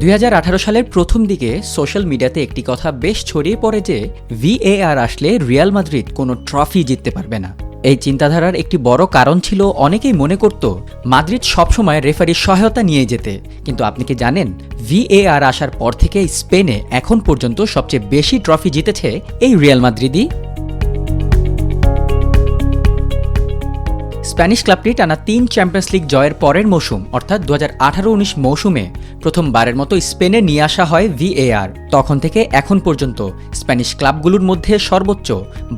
দুই হাজার আঠারো সালের প্রথম দিকে সোশ্যাল মিডিয়াতে একটি কথা বেশ ছড়িয়ে পড়ে যে, ভিএআর আসলে রিয়াল মাদ্রিদ কোনো ট্রফি জিততে পারবে না। এই চিন্তাধারার একটি বড় কারণ ছিল, অনেকেই মনে করত, মাদ্রিদ সবসময় রেফারির সহায়তা নিয়ে যেতে। কিন্তু আপনি কি জানেন, ভিএআর আসার পর থেকে স্পেনে এখন পর্যন্ত সবচেয়ে বেশি ট্রফি জিতেছে এই রিয়াল মাদ্রিদই? স্প্যানিশ ক্লাবটি টানা তিন চ্যাম্পিয়ন্স লিগ জয়ের পরের মৌসুম, অর্থাৎ দু হাজার আঠারো উনিশ মৌসুমে প্রথমবারের মতো স্পেনে নিয়ে আসা হয় ভিএআর। তখন থেকে এখন পর্যন্ত স্প্যানিশ ক্লাবগুলোর মধ্যে সর্বোচ্চ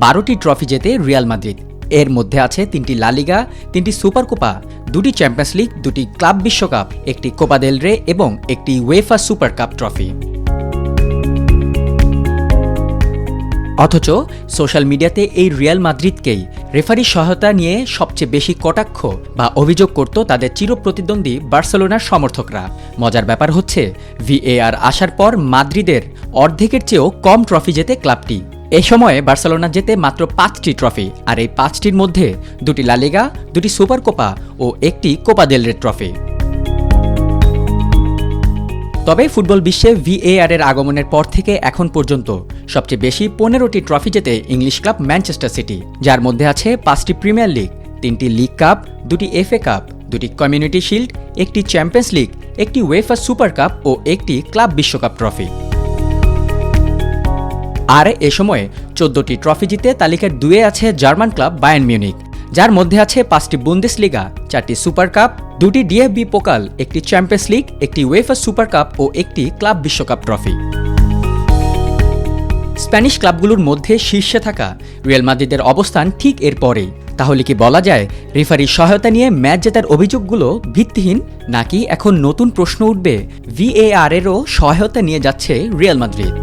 বারোটি ট্রফি জেতে রিয়াল মাদ্রিদ। এর মধ্যে আছে তিনটি লালিগা তিনটি সুপার কোপা, দুটি চ্যাম্পিয়ন্স লিগ, দুটি ক্লাব বিশ্বকাপ, একটি কোপা দেল রে এবং একটি ওয়েফা সুপার কাপ ট্রফি। অথচ সোশ্যাল মিডিয়াতে এই রিয়াল মাদ্রিদকেই রেফারির সহায়তা নিয়ে সবচেয়ে বেশি কটাক্ষ বা অভিযোগ করত তাদের চিরপ্রতিদ্বন্দ্বী বার্সেলোনার সমর্থকরা। মজার ব্যাপার হচ্ছে, ভিএআর আসার পর মাদ্রিদের অর্ধেকের চেয়েও কম ট্রফি জেতে ক্লাবটি। এ সময়ে বার্সেলোনা জেতে মাত্র পাঁচটি ট্রফি, আর এই পাঁচটির মধ্যে দুটি লালিগা দুটি সুপার কোপা ও একটি কোপা দেলরের ট্রফি। তবে ফুটবল বিশ্বে ভিএআর এর আগমনের পর থেকে এখন পর্যন্ত সবচেয়ে বেশি পনেরোটি ট্রফি জেতে ইংলিশ ক্লাব ম্যানচেস্টার সিটি, যার মধ্যে আছে পাঁচটি প্রিমিয়ার লিগ, তিনটি লিগ কাপ, দুটি এফএ কাপ, দুটি কমিউনিটি শিল্ড, একটি চ্যাম্পিয়ন্স লিগ, একটি ওয়েফার সুপার কাপ ও একটি ক্লাব বিশ্বকাপ ট্রফি। আর এ সময়ে চোদ্দটি ট্রফি জিতে তালিকার দুয়ে আছে জার্মান ক্লাব বায়ার্ন মিউনিক। যার মধ্যে আছে পাঁচটি বুন্দেস লিগা চারটি সুপার কাপ, দুটি ডিএফবি পোকাল, একটি চ্যাম্পিয়ন্স লিগ, একটি ওয়েফার সুপার কাপ ও একটি ক্লাব বিশ্বকাপ ট্রফি। স্প্যানিশ ক্লাবগুলোর মধ্যে শীর্ষে থাকা রিয়াল মাদ্রিদের অবস্থান ঠিক এর পরেই। তাহলে কি বলা যায়, রেফারির সহায়তা নিয়ে ম্যাচ জেতার অভিযোগগুলো ভিত্তিহীন, নাকি এখন নতুন প্রশ্ন উঠবে ভিএআর এরও সহায়তা নিয়ে যাচ্ছে রিয়াল মাদ্রিদ?